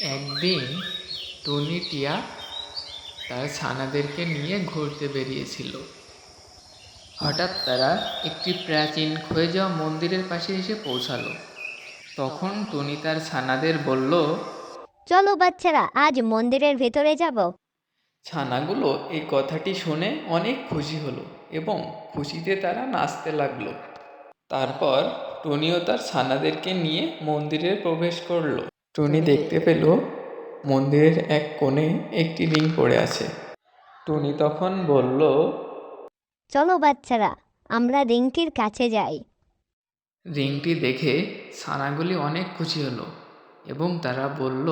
একদিন টুনি টিয়া তার ছানাদেরকে নিয়ে ঘুরতে বেরিয়েছিল। হঠাৎ তারা একটি প্রাচীন ক্ষয়ে যাওয়া মন্দিরের পাশে এসে পৌঁছালো। তখন টুনি তার ছানাদের বলল চলো বাচ্চারা আজ মন্দিরের ভেতরে যাব। ছানাগুলো এই কথাটি শুনে অনেক খুশি হলো এবং খুশিতে তারা নাচতে লাগল। তারপর টনিও তার ছানাদেরকে নিয়ে মন্দিরে প্রবেশ করল। টুনি দেখতে পেল মন্দিরের এক কোণে একটি রিং পড়ে আছে। টুনি তখন বলল চলো বাচ্চারা আমরা রিংটির কাছে যাই। রিংটি দেখে ছানাগুলি অনেক খুশি হলো এবং তারা বলল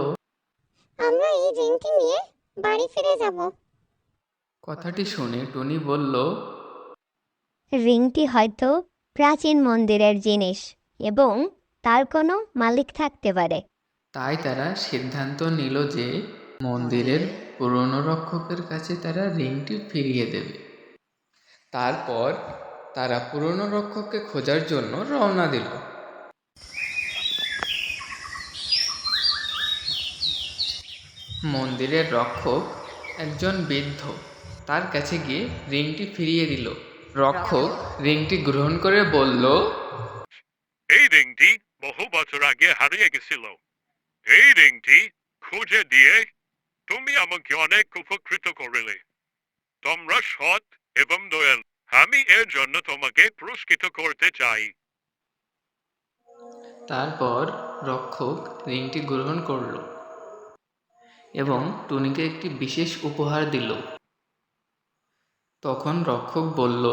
আমরা এই রিংটি নিয়ে বাড়ি ফিরে যাব। কথাটি শুনে টুনি বলল রিংটি হয়তো প্রাচীন মন্দিরের জিনিস এবং তার কোনো মালিক থাকতে পারে। তাই তারা সিদ্ধান্ত নিল যে মন্দিরের পুরনো রক্ষকের কাছে তারা রিংটি ফিরিয়ে দেবে। তারপর তারা পুরনো রক্ষককে খোঁজার জন্য রওনা দিল। মন্দিরের রক্ষক একজন বৃদ্ধ তার কাছে গিয়ে রিংটি ফিরিয়ে দিল। রক্ষক রিংটি গ্রহণ করে বলল, এই রিংটি বহু বছর আগে হারিয়ে গেছিল। এই রিংটি খুঁজে দিয়ে তুমি আমাকে অনেক উপকৃত করলে। তোমরা সৎ এবং দয়াল। আমি এর জন্য তোমাকে পুরস্কৃত করতে চাই। তারপর রক্ষক রিংটি গ্রহণ করল এবং টুনিকে একটি বিশেষ উপহার দিল। তখন রক্ষক বলল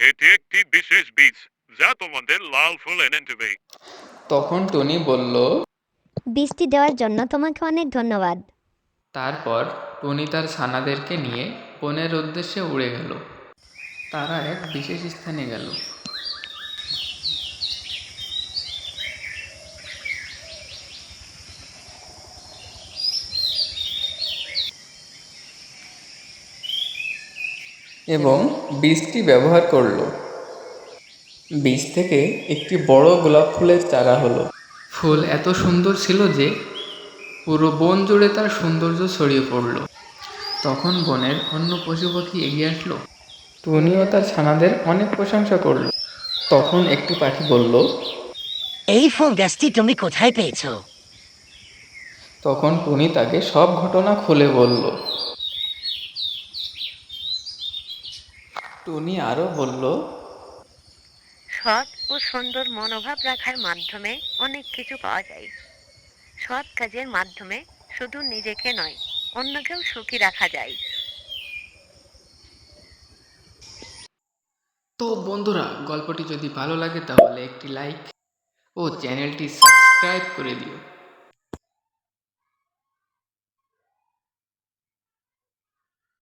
এটি একটি বিশেষ বীজ যা তোমাদের লাল ফুল এনে দেবে। তখন টুনি বলল বৃষ্টি দেওয়ার জন্য তোমাকে অনেক ধন্যবাদ। তারপর টুনি তার ছানাদেরকে নিয়ে বনের উদ্দেশ্যে উড়ে গেল। তারা এক বিশেষ স্থানে গেল। এবং বীজটি ব্যবহার করল। বীজ থেকে একটি বড় গোলাপ ফুলের চারা হলো। ফুল এত সুন্দর ছিল যে পুরো বন জুড়ে তার সৌন্দর্য ছড়িয়ে পড়ল। তখন বনের অন্য পশু পাখি এগিয়ে আসলো। টুনিও তার ছানাদের অনেক প্রশংসা করল। তখন একটি পাখি বলল এই ফুল গাছটি তুমি কোথায় পেয়েছ? তখন টুনি তাকে সব ঘটনা খুলে বলল। টুনি আরও বলল সৎ ও সুন্দর মনোভাব রাখার মাধ্যমে অনেক কিছু পাওয়া যায়। সৎ কাজের মাধ্যমে শুধু নিজেকে নয়, অন্যকেও সুখী রাখা যায়। তো বন্ধুরা, গল্পটি যদি ভালো লাগে তাহলে একটি লাইক ও চ্যানেলটি সাবস্ক্রাইব করে দিও।